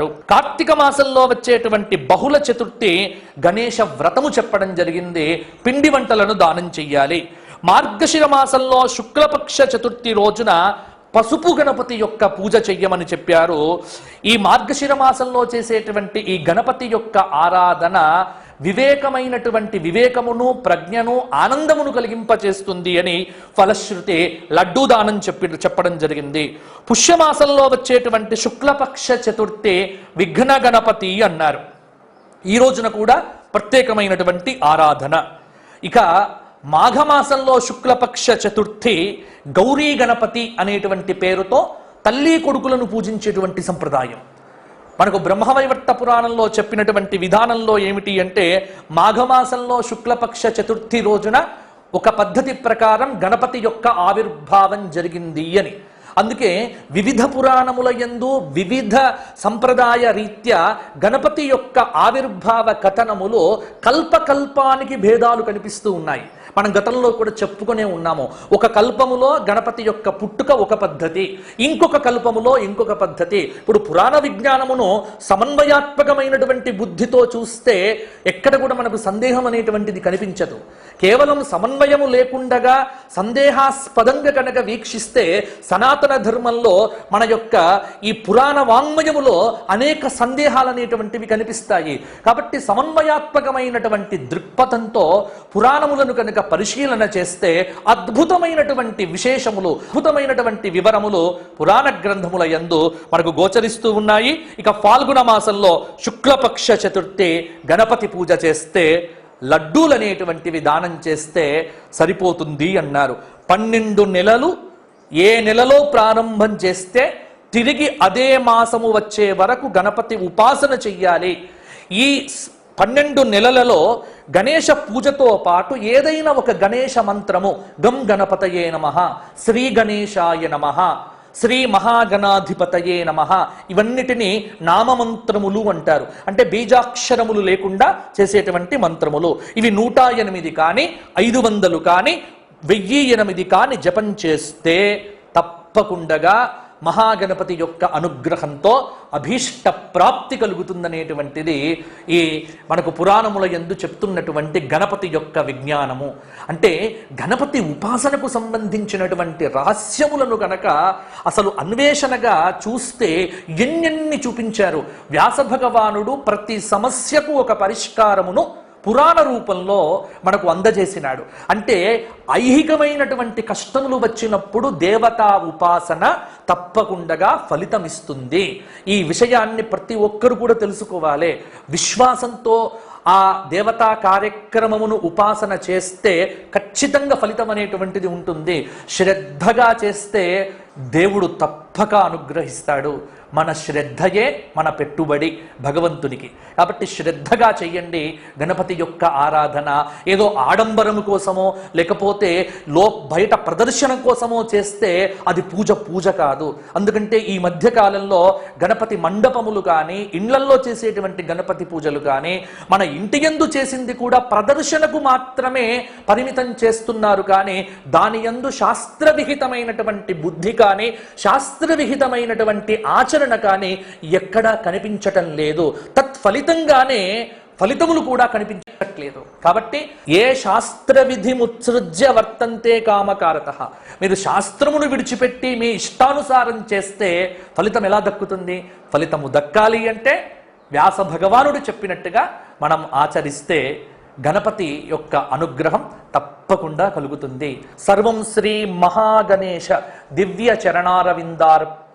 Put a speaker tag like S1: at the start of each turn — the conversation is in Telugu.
S1: కార్తీక మాసంలో వచ్చేటువంటి బహుళ చతుర్థి గణేష వ్రతము చెప్పడం జరిగింది. పిండి వంటలను దానం చెయ్యాలి. మార్గశిర మాసంలో శుక్లపక్ష చతుర్థి రోజున పసుపు గణపతి యొక్క పూజ చెయ్యమని చెప్పారు. ఈ మార్గశిర మాసంలో చేసేటువంటి ఈ గణపతి యొక్క ఆరాధన వివేకమైనటువంటి వివేకమును ప్రజ్ఞను ఆనందమును కలిగింపచేస్తుంది అని ఫలశ్రుతి లడ్డూ దానం చెప్పి చెప్పడం జరిగింది. పుష్యమాసంలో వచ్చేటువంటి శుక్లపక్ష చతుర్థి విఘ్న గణపతి అన్నారు. ఈ రోజున కూడా ప్రత్యేకమైనటువంటి ఆరాధన. ఇక మాఘమాసంలో శుక్లపక్ష చతుర్థి గౌరీ గణపతి అనేటువంటి పేరుతో తల్లి కొడుకులను పూజించేటువంటి సంప్రదాయం. మనకు బ్రహ్మవైవర్త పురాణంలో చెప్పినటువంటి విధానంలో ఏమిటి అంటే మాఘమాసంలో శుక్లపక్ష చతుర్థి రోజున ఒక పద్ధతి ప్రకారం గణపతి యొక్క ఆవిర్భావం జరిగింది అని. అందుకే వివిధ పురాణముల యందు వివిధ సంప్రదాయ రీత్యా గణపతి యొక్క ఆవిర్భావ కథనములో కల్పకల్పానికి భేదాలు కనిపిస్తూ ఉన్నాయి. మనం గతంలో కూడా చెప్పుకునే ఉన్నాము. ఒక కల్పములో గణపతి యొక్క పుట్టుక ఒక పద్ధతి ఇంకొక కల్పములో ఇంకొక పద్ధతి. ఇప్పుడు పురాణ విజ్ఞానమును సమన్వయాత్మకమైనటువంటి బుద్ధితో చూస్తే ఎక్కడ కూడా మనకు సందేహం అనేటువంటిది కనిపించదు. కేవలం సమన్వయము లేకుండగా సందేహాస్పదంగా కనుక వీక్షిస్తే సనాతన ధర్మంలో మన యొక్క ఈ పురాణ వాంగ్మయములో అనేక సందేహాలు అనేటువంటివి కనిపిస్తాయి. కాబట్టి సమన్వయాత్మకమైనటువంటి దృక్పథంతో పురాణములను కనుక పరిశీలన చేస్తే అద్భుతమైనటువంటి విశేషములు అద్భుతమైనటువంటి వివరములు పురాణ గ్రంథముల యందు మనకు గోచరిస్తూ ఉన్నాయి. ఇక ఫాల్గుణ మాసంలో శుక్లపక్ష చతుర్థి గణపతి పూజ చేస్తే లడ్డూలు అనేటువంటివి దానం చేస్తే సరిపోతుంది అన్నారు. పన్నెండు నెలలు ఏ నెలలో ప్రారంభం చేస్తే తిరిగి అదే మాసము వచ్చే వరకు గణపతి ఉపాసన చెయ్యాలి. ఈ పన్నెండు నెలలలో గణేష పూజతో పాటు ఏదైనా ఒక గణేష మంత్రము గం గణపతయే నమ శ్రీ గణేశాయ నమ శ్రీ మహాగణాధిపతయే నమ ఇవన్నిటిని నామమంత్రములు అంటారు. అంటే బీజాక్షరములు లేకుండా చేసేటువంటి మంత్రములు. ఇవి నూట ఎనిమిది కానీ ఐదు వందలు కానీ వెయ్యి ఎనిమిది కాని జపం చేస్తే తప్పకుండగా మహాగణపతి యొక్క అనుగ్రహంతో అభీష్ట ప్రాప్తి కలుగుతుందనేటువంటిది ఈ మనకు పురాణముల ఎందు చెప్తున్నటువంటి గణపతి యొక్క విజ్ఞానము. అంటే గణపతి ఉపాసనకు సంబంధించినటువంటి రహస్యములను గనక అసలు అన్వేషణగా చూస్తే ఎన్నెన్ని చూపించారు. వ్యాస భగవానుడు ప్రతి సమస్యకు ఒక పరిష్కారమును పురాణ రూపంలో మనకు అందజేసినాడు. అంటే ఐహికమైనటువంటి కష్టములు వచ్చినప్పుడు దేవతా ఉపాసన తప్పకుండగా ఫలితమిస్తుంది. ఈ విషయాన్ని ప్రతి ఒక్కరు కూడా తెలుసుకోవాలి. విశ్వాసంతో ఆ దేవతా కార్యక్రమమును ఉపాసన చేస్తే ఖచ్చితంగా ఫలితం అనేటువంటిది ఉంటుంది. శ్రద్ధగా చేస్తే దేవుడు తప్పక అనుగ్రహిస్తాడు. మన శ్రద్ధయే మన పెట్టుబడి భగవంతునికి. కాబట్టి శ్రద్ధగా చెయ్యండి. గణపతి యొక్క ఆరాధన ఏదో ఆడంబరం కోసమో లేకపోతే లో బయట ప్రదర్శన కోసమో చేస్తే అది పూజ పూజ కాదు. అందుకంటే ఈ మధ్య కాలంలో గణపతి మండపములు కానీ ఇండ్లల్లో చేసేటువంటి గణపతి పూజలు కానీ మన ఇంటి యందు చేసింది కూడా ప్రదర్శనకు మాత్రమే పరిమితం చేస్తున్నారు. కానీ దాని యందు శాస్త్రవిహితమైనటువంటి బుద్ధి కానీ శాస్త్ర శాస్త్రవిహితమైనటువంటి ఆచరణ కానీ ఎక్కడా కనిపించటం లేదు. తత్ఫలితంగానే ఫలితములు కూడా కనిపించట్లేదు. కాబట్టి ఏ శాస్త్ర విధి ముత్సృజ్య వర్తంతే కామకారత. మీరు శాస్త్రమును విడిచిపెట్టి మీ ఇష్టానుసారం చేస్తే ఫలితం ఎలా దక్కుతుంది? ఫలితము దక్కాలి అంటే వ్యాస భగవానుడు చెప్పినట్టుగా మనం ఆచరిస్తే గణపతి యొక్క అనుగ్రహం తప్పకుండా కలుగుతుంది. సర్వం శ్రీ మహాగణేశ దివ్య చరణారవిందార్ప